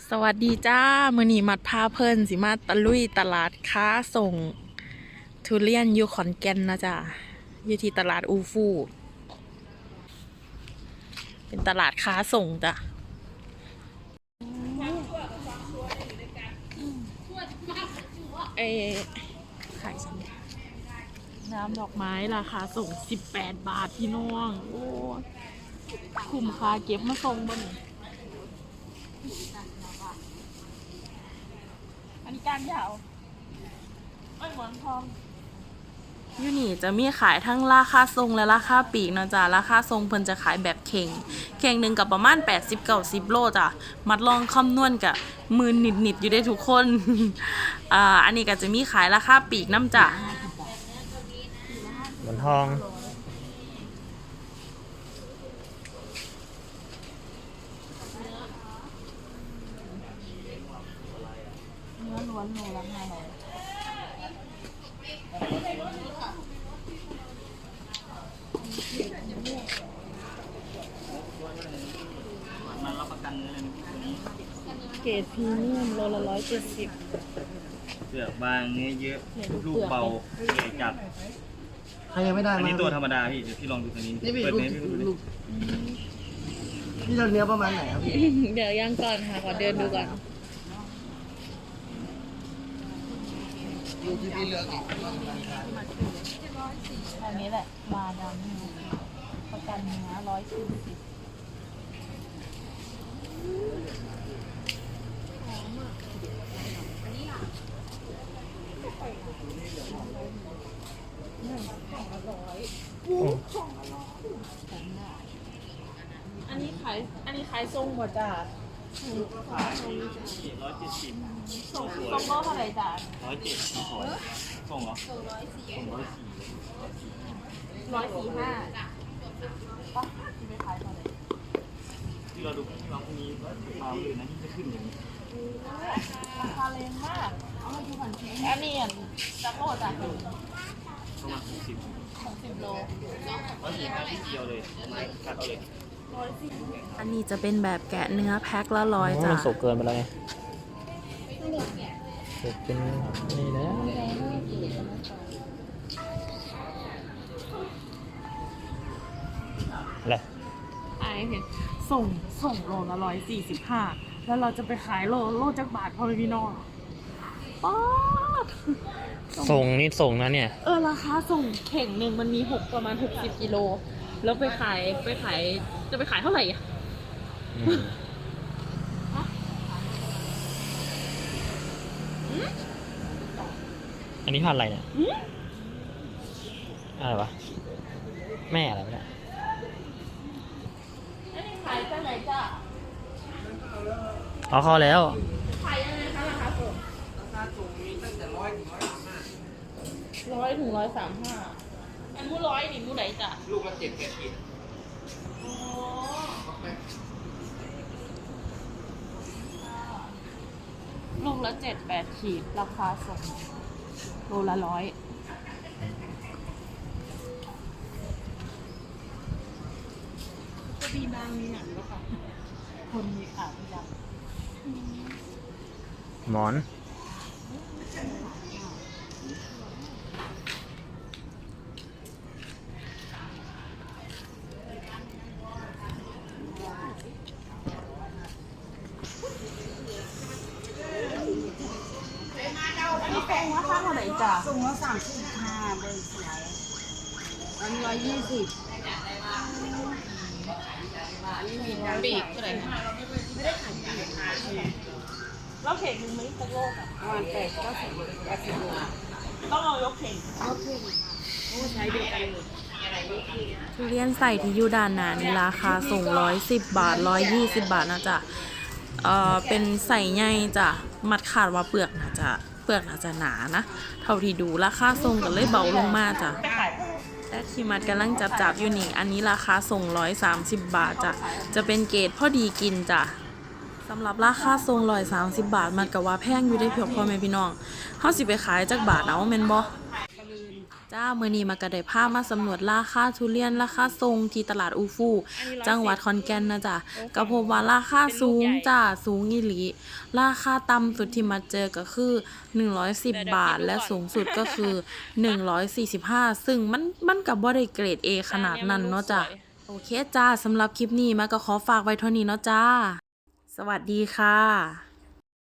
สวัสดีจ้า มือนีมัดพาเพิ่นสิมาตะลุยตลาดค้าส่ง ทุเรียนอยู่ขอนแก่นนะจ๊ะอยู่ที่ตลาดอูฟู เป็นตลาดค้าส่งจ้ะเอขายสนน้ำดอกไม้ราคาส่ง 18 บาทพี่น้อง โอ้ คุ้มค่าเก็บมาส่งบ่น นนี้การยาวไอ้หมอนทองยูนี่จะมีขายทั้งราคาทรงและราคาปีกเนาะจ๊ะราคาทรงเพิ่นจะขายแบบเข่ง เข่งหนึ่งกับประมาณ 80 90โลจ้ะมัดลองคำนวณกับมือนิดนิดๆอยู่ได้ทุกคนอ่าอันนี้ก็จะมีขายราคาปีกน้ำจ้ะหมอนทอง อล้วนโลละห้าร้อยมันรับประกันเลยตัวนี้เกรดพรีเมียมโลละร้อยเจ็ดสิบเปลือกบางเนื้อเยอะเนี่ยดูลูกเปลือกเบาใหญ่จัดใครยังไม่ได้อันมานี้ตัวธรรมดาพี่เดี๋ยวพี่ลองดูตัวนี้นี่พี่เปิดลูไหมกพี่ดูดิลูกพี่จะเนื้อประมาณไหนครับพี่ เดี๋ยวย่างก่อนค่ะ ขอเดินดูก่อน ลูที่พี่เลือกอีกอันนี้แหละ มาดำนี่ประกันเนื้อร้อยสี่สิบอันนี้ขาย อันนี้ขายทรงหมดจ้ะ ขายร้อยเจ็ดสิบทรงทรงก็เท่าไหร่จ้ะร้อยเจ็ดสวยส่งเหรอส่งร้อยสี่ร้อยสี่ห้าปะที่ไปขายเท่าไหร่ที่เราดูที่วางพรุ่งนี้มาเลยนะที่จะขึ้นอย่างนี้ราคาแรงมากเอามาดูผ่านเทีอันนี้อะจักรโลจ้ะประมาณหกสิบหกสิบโลร้อยสี่ห้าที่เดียวเลยกัดเอาเลย อันนี้จะเป็นแบบแกะเนื้อแพ็คละร้อยจ้ะมันสุกเกินไปแล้วไงสุกเป็นนี่แล้วอะไรไอเห็นส่งส่งโลละร้อยสี่สิบห้าแล้วเราจะไปขายโลโลจักบาทพอพี่น้องป๊าดส่งนี่ส่งนะเนี่ย เออราคาส่งเข่งหนึ่งมันมีหกประมาณหกสิบกิโล แล้วไปขายไปขาย จะไปขายเท่าไหร่อะอันนี้พันธุ์อะไรเนี่ยหืมอะไรวะ แม่อะไรวะเนี่ยอันนี้ขายไปไหนจ้ะเอาเข้าแล้ว ขายยังไงคะราคาส่งราคาสูงมีตั้งแต่ร้อยถึงร้อยสามห้าร้อยถึงร้อยสามห้าอันมู้ร้อยนี่มู้ไหนจ้ะ ลูกละเจ็ดแปดขีดอ๋อ ลูกละเจ็ดแปดขีด ราคาส่งโลละร้อยจะมีนางมีหนังแล้วค่ะ คนมีขาพยักหมอน อันนี้ แพงราคาเท่าไหร่จ้ะส่งละสามสิบห้าเบอร์สวยอันร้อยยี่สิบปีกเท่าไหร่คะแล้วเข่งหนึ่งไม่ตกโลกอะประมาณแปดเก้าสิบแปดสิบโลต้องเอายกเข่งโอเคโอ้ใช้เดียวกันเลย ทุเรียนใส่ที่ยูดานหน้านี่ราคาส่งร้อยสิบบาทร้อยยี่สิบบาทนะจ๊ะเอ่อเป็นใส่ใหญ่จ้ะมัดขาดว่าเปลือกนะจ๊ะเปลือกน่าจะหนานะ เท่าที่ดูราคาส่งก็เลยเบาลงมาจ้ะและที่มัดกำลังจับจับอยู่นี่ อันนี้ราคาส่งร้อยสามสิบบาทจ้ะ จะเป็นเกรดพอดีกินจ้ะสำหรับราคาส่งร้อยสามสิบบาท มันก็ว่าแพงอยู่ได้เพียงพอแม่พี่น้องเฮาสิไปขายจากบาทเอาแมนบ่ จ้าเมื่อนี้มากระไดผ้ามาสำรวจราคาทุเรียนราคาทรงที่ตลาดอูฟูจังหวัดขอนแก่นนะจ๊ะก็พบว่าราคาสูงจ้าสูงอีหลีราคาต่ำสุดที่มาเจอก็คือ 110 บาทและสูงสุดก็คือ 145 ซึ่งมันมันกับบ่ได้เกรด A ขนาดนั้นเนาะจ้ะโอเคจ้าสำหรับคลิปนี้มาก็ขอฝากไว้เท่านี้เนาะจ้า สวัสดีค่ะ